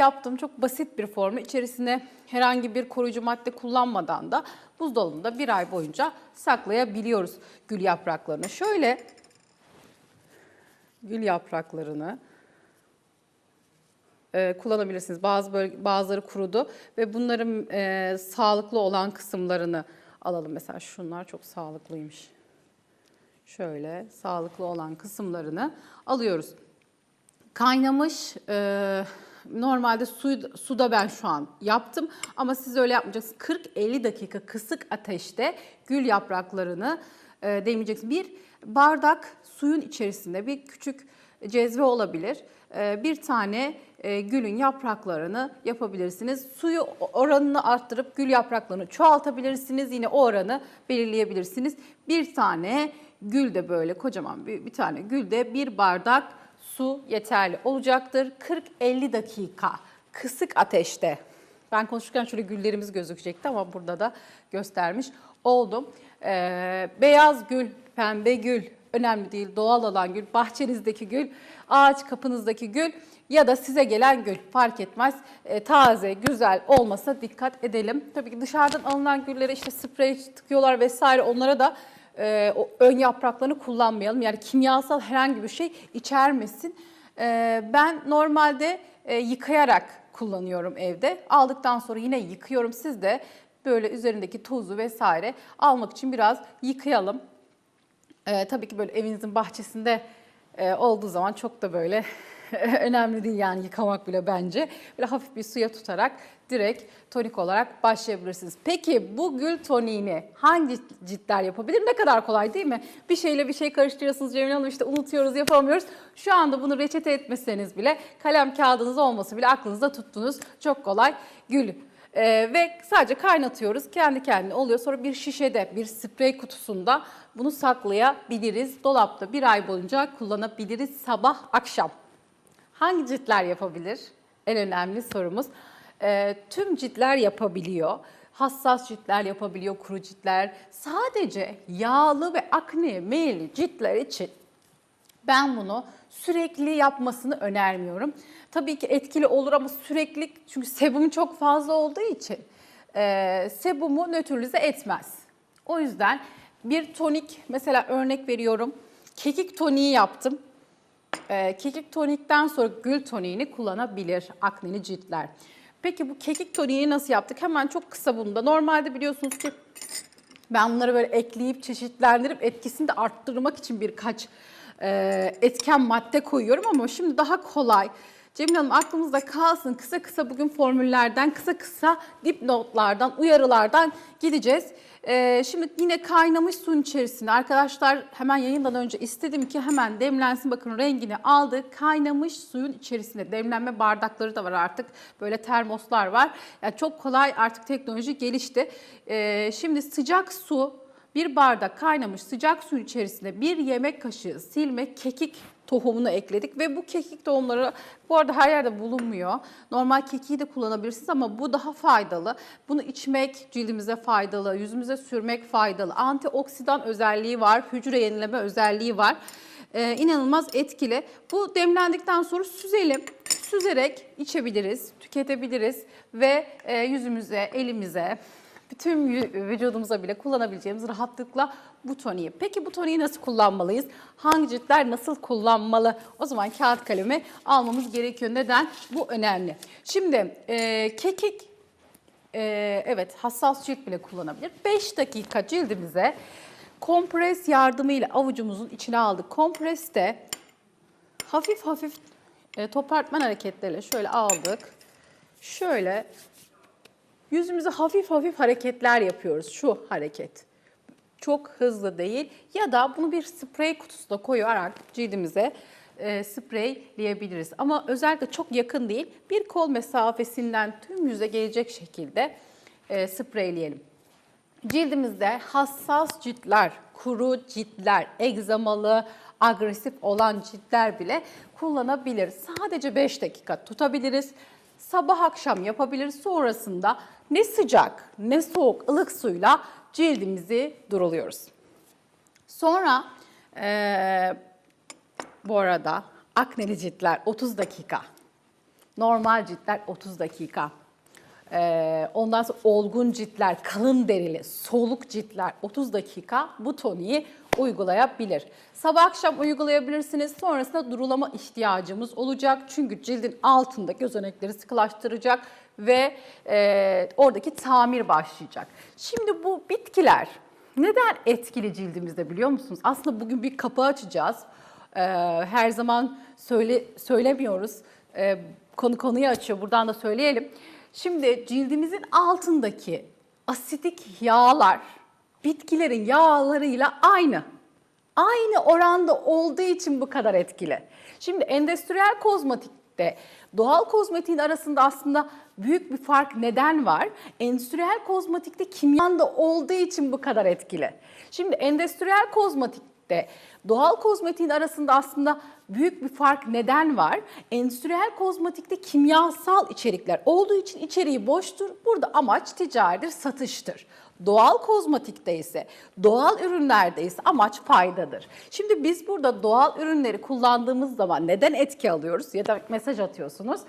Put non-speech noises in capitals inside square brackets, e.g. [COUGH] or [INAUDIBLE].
yaptığım çok basit bir formül. İçerisine herhangi bir koruyucu madde kullanmadan da buzdolabında bir ay boyunca saklayabiliyoruz gül yapraklarını. Şöyle gül yapraklarını e, kullanabilirsiniz. Bazı bölge, bazıları kurudu ve bunların e, sağlıklı olan kısımlarını alalım. Mesela şunlar çok sağlıklıymış. Şöyle sağlıklı olan kısımlarını alıyoruz. Kaynamış e, normalde su, suda ben şu an yaptım ama siz öyle yapmayacaksınız. 40-50 dakika kısık ateşte gül yapraklarını e, demleyeceksiniz. Bir bardak suyun içerisinde bir küçük cezve olabilir. E, bir tane e, gülün yapraklarını yapabilirsiniz. Suyu oranını arttırıp gül yapraklarını çoğaltabilirsiniz. Yine o oranı belirleyebilirsiniz. Bir tane gül de böyle kocaman bir, bir tane gül de bir bardak su yeterli olacaktır. 40-50 dakika kısık ateşte. Ben konuşurken şöyle güllerimiz gözükecekti ama burada da göstermiş oldum. Ee, beyaz gül, pembe gül önemli değil. Doğal olan gül, bahçenizdeki gül, ağaç kapınızdaki gül ya da size gelen gül fark etmez. Ee, taze, güzel olmasına dikkat edelim. Tabii ki dışarıdan alınan güllere işte sprey tıkıyorlar vesaire onlara da e, o ön yapraklarını kullanmayalım. Yani kimyasal herhangi bir şey içermesin. E, ben normalde e, yıkayarak kullanıyorum evde. Aldıktan sonra yine yıkıyorum. Siz de böyle üzerindeki tozu vesaire almak için biraz yıkayalım. E, tabii ki böyle evinizin bahçesinde e, olduğu zaman çok da böyle [LAUGHS] önemli değil yani yıkamak bile bence. Böyle hafif bir suya tutarak direkt tonik olarak başlayabilirsiniz. Peki bu gül toniğini hangi ciltler yapabilir? Ne kadar kolay değil mi? Bir şeyle bir şey karıştırıyorsunuz Cemile Hanım işte unutuyoruz yapamıyoruz. Şu anda bunu reçete etmeseniz bile kalem kağıdınız olması bile aklınızda tuttunuz. Çok kolay gül ee, ve sadece kaynatıyoruz. Kendi kendine oluyor. Sonra bir şişede, bir sprey kutusunda bunu saklayabiliriz. Dolapta bir ay boyunca kullanabiliriz sabah akşam. Hangi ciltler yapabilir? En önemli sorumuz. Ee, tüm ciltler yapabiliyor. Hassas ciltler yapabiliyor, kuru ciltler. Sadece yağlı ve akne meyilli ciltler için ben bunu sürekli yapmasını önermiyorum. Tabii ki etkili olur ama sürekli çünkü sebumu çok fazla olduğu için e, sebumu nötralize etmez. O yüzden bir tonik mesela örnek veriyorum. Kekik toniği yaptım. E, kekik tonikten sonra gül toniğini kullanabilir akneli ciltler. Peki bu kekik toniği nasıl yaptık? Hemen çok kısa bunda. Normalde biliyorsunuz ki ben bunları böyle ekleyip çeşitlendirip etkisini de arttırmak için birkaç e, etken madde koyuyorum ama şimdi daha kolay. Cemil Hanım aklımızda kalsın kısa kısa bugün formüllerden, kısa kısa dipnotlardan, uyarılardan gideceğiz. Ee, şimdi yine kaynamış suyun içerisine arkadaşlar hemen yayından önce istedim ki hemen demlensin. Bakın rengini aldı. Kaynamış suyun içerisine demlenme bardakları da var artık. Böyle termoslar var. Yani çok kolay artık teknoloji gelişti. Ee, şimdi sıcak su bir bardak kaynamış sıcak suyun içerisine bir yemek kaşığı silme kekik tohumunu ekledik ve bu kekik tohumları bu arada her yerde bulunmuyor. Normal kekiği de kullanabilirsiniz ama bu daha faydalı. Bunu içmek cildimize faydalı, yüzümüze sürmek faydalı. Antioksidan özelliği var, hücre yenileme özelliği var. Ee, inanılmaz etkili. Bu demlendikten sonra süzelim. Süzerek içebiliriz, tüketebiliriz ve e, yüzümüze, elimize, bütün vücudumuza bile kullanabileceğimiz rahatlıkla bu toniği. Peki bu toniği nasıl kullanmalıyız? Hangi ciltler nasıl kullanmalı? O zaman kağıt kalemi almamız gerekiyor. Neden? Bu önemli. Şimdi e, kekik e, evet hassas cilt bile kullanabilir. 5 dakika cildimize kompres yardımıyla avucumuzun içine aldık. Kompreste hafif hafif e, topartman hareketleriyle şöyle aldık. Şöyle Yüzümüze hafif hafif hareketler yapıyoruz. Şu hareket. Çok hızlı değil. Ya da bunu bir sprey kutusuna koyarak cildimize e, spreyleyebiliriz. Ama özellikle çok yakın değil. Bir kol mesafesinden tüm yüze gelecek şekilde e, spreyleyelim. Cildimizde hassas ciltler, kuru ciltler, egzamalı, agresif olan ciltler bile kullanabilir. Sadece 5 dakika tutabiliriz. Sabah akşam yapabiliriz. Sonrasında ne sıcak ne soğuk ılık suyla cildimizi duruluyoruz. Sonra ee, bu arada akneli ciltler 30 dakika Normal ciltler 30 dakika. Ee, ondan sonra olgun ciltler, kalın derili, soluk ciltler 30 dakika bu toniği uygulayabilir. Sabah akşam uygulayabilirsiniz. Sonrasında durulama ihtiyacımız olacak. Çünkü cildin altında gözenekleri sıkılaştıracak ve e, oradaki tamir başlayacak. Şimdi bu bitkiler neden etkili cildimizde biliyor musunuz? Aslında bugün bir kapı açacağız. Ee, her zaman söyle söylemiyoruz. Ee, konu konuyu açıyor. Buradan da söyleyelim. Şimdi cildimizin altındaki asidik yağlar bitkilerin yağlarıyla aynı. Aynı oranda olduğu için bu kadar etkili. Şimdi endüstriyel kozmetikte doğal kozmetiğin arasında aslında büyük bir fark neden var? Endüstriyel kozmetikte kimyanda olduğu için bu kadar etkili. Şimdi endüstriyel kozmetikte doğal kozmetiğin arasında aslında büyük bir fark neden var? Endüstriyel kozmetikte kimyasal içerikler olduğu için içeriği boştur. Burada amaç ticaridir, satıştır. Doğal kozmetikte ise, doğal ürünlerde ise amaç faydadır. Şimdi biz burada doğal ürünleri kullandığımız zaman neden etki alıyoruz ya da mesaj atıyorsunuz?